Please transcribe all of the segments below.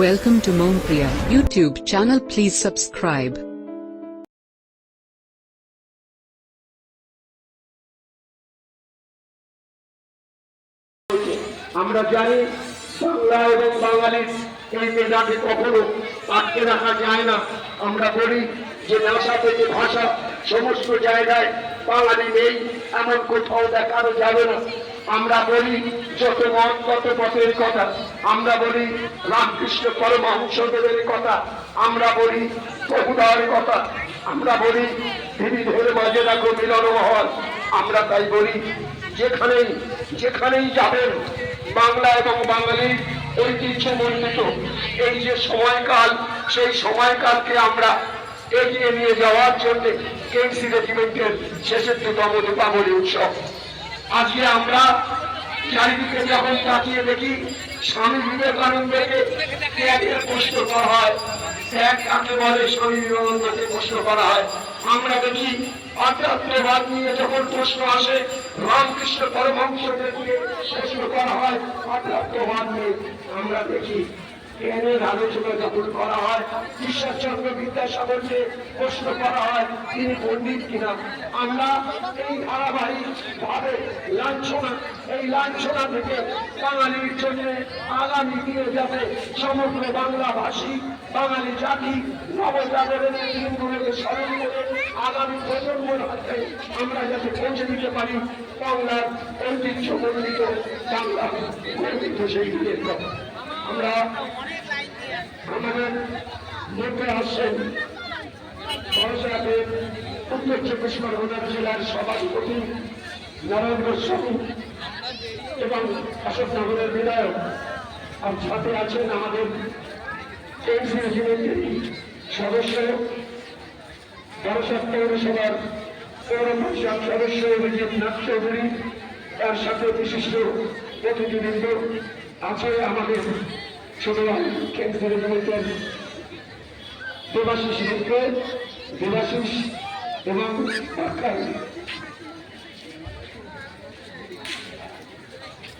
Welcome to Mompriya YouTube channel. Please subscribe. আমরা জানি বাংলা এবং বাঙালির এই মেধাকে কখনো আটকে রাখা যায় না আমরা বলি যে ভাষা থেকে ভাষা সমস্ত জায়গায় বাঙালি নেই, এমন কোথাও দেখানো যাবে না আমরা বলি যত মত তত পথের কথা। আমরা বলি রামকৃষ্ণ পরমহংসদেবের কথা। আমরা বলি বহুদার কথা। আমরা বলি বিবিধের মাঝে রাখো মিলন মহল। আমরা তাই বলি যেখানেই যেখানেই যাবেন, বাংলা এবং বাঙালির ঐতিহ্যমণ্ডিত এই যে সময়কাল, সেই সময়কালকে আমরা এগিয়ে নিয়ে যাওয়ার জন্য কেএমসি রেজিমেন্টের শেষের শেষেরতম দীপাবলি উৎসব। আজকে আমরা চারিদিকে যখন তাকিয়ে দেখি, স্বামী বিবেকানন্দকে ত্যাগের প্রশ্ন করা হয়। ত্যাগ কাকে বলে? স্বামী বিবেকানন্দকে প্রশ্ন করা হয়। আমরা দেখি আধ্যাত্মবাদ নিয়ে যখন প্রশ্ন আসে, রামকৃষ্ণ পরমহংসদেরকে প্রশ্ন করা হয় আধ্যাত্মবাদ নিয়ে। আমরা দেখি, জ্ঞানের আলোচনা যখন করা হয় ঈশ্বরচন্দ্র বিদ্যাসাগরকে প্রশ্ন করা হয়, তিনি পণ্ডিত কিনা? আমরা এই ধারাবাহিক ভাবে লাঞ্ছনা, এই লাঞ্ছনা থেকে বাঙালির জন্য আগামী দিনে যাতে সমগ্র বাংলাভাষী, বাঙালি জাতি নবজাগরণের দিনগুলোকে স্মরণ করে আগামী প্রজন্মের হাতে আমরা যাতে পৌঁছে দিতে পারি, বাংলার ঐতিহ্যমণ্ডিত বাংলা গর্বিত সেই দিনের আমরা আমাদের মধ্যে আসছেন। বড়সাহেবের উত্তর চব্বিশ পরগনা জেলার সভাপতি নারায়ণ গোস্বামী এবং অশোকনগরের বিধায়ক আর সাথে আছেন আমাদের সদস্য বড়সাহেব পৌরসভার পৌর পরিষদ সদস্য অভিজিৎ নাথ চৌধুরী, তার সাথে বিশিষ্ট প্রতিনিধিবৃন্দ আছে আমাদের ছোট ভাই কেন্দ্রের রেজিমেন্টের দেবাশিস মিত্র দেবাশিস এবং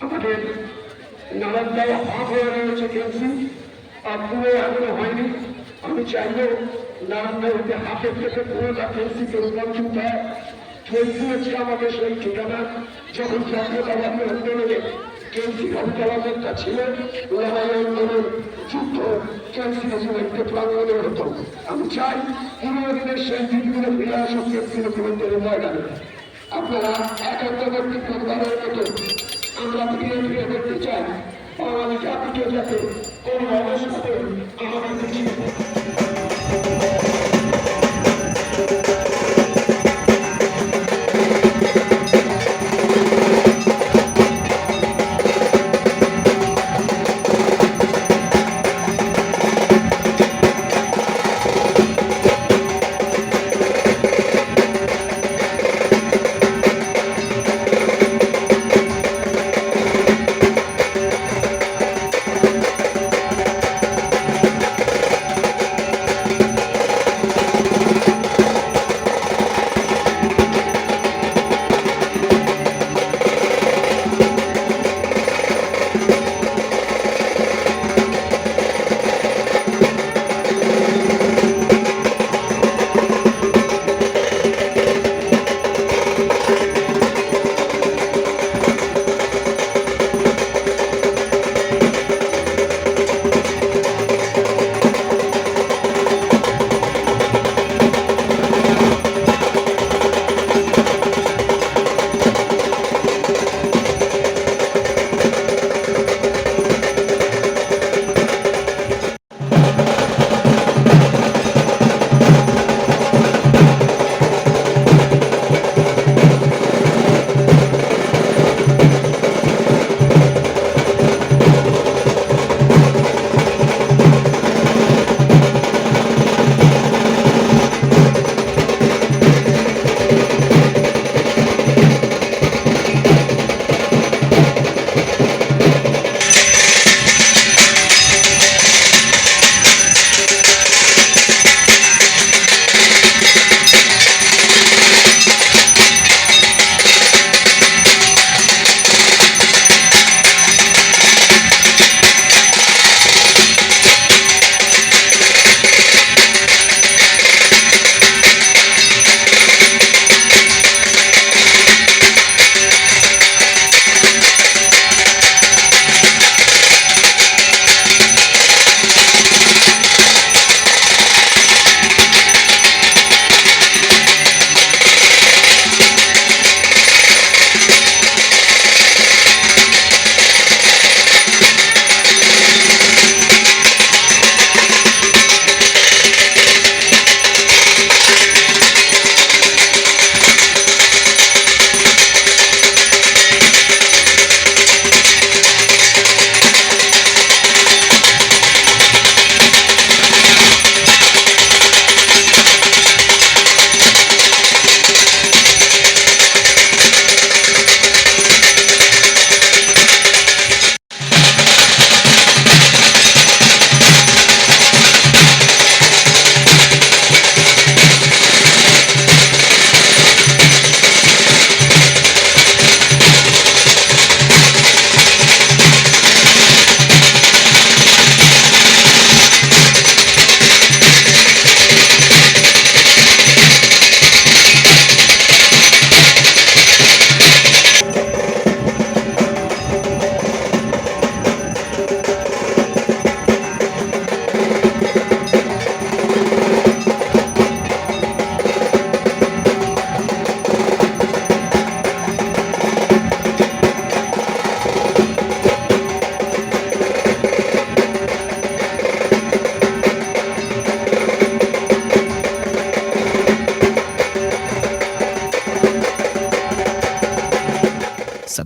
আমাদের নারায়ণদাও হাফ হয়ে রয়েছে আর পুরো এখনও হয়নি। আমি চাইব নারায়ণদাওতে হাফের থেকে পুরোটা কেন্দ্রিকে রূপান্তরিত হয়। চলছে আমাদের সেই ঠিকানা। যখন জাতীয়তাবাদী আন্দোলনে কেন্দ্রী কবিতাবাদের ছিল লড়াই আন্দোলন যুদ্ধ কেন্দ্রী রেজিমেন্টে প্রাঙ্গনে হতো। আমি চাই পুরো দিনের সেই দিনগুলো ফিরে আসুক কেন্দ্রী রেজিমেন্টের ময়দানে। আপনারা একান্তবর্তী আমরা ফিরে ফিরে দেখতে চাই। বাঙালি জাতিকে আমাদের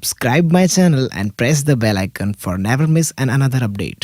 subscribe my channel and press the bell icon for never miss an another update.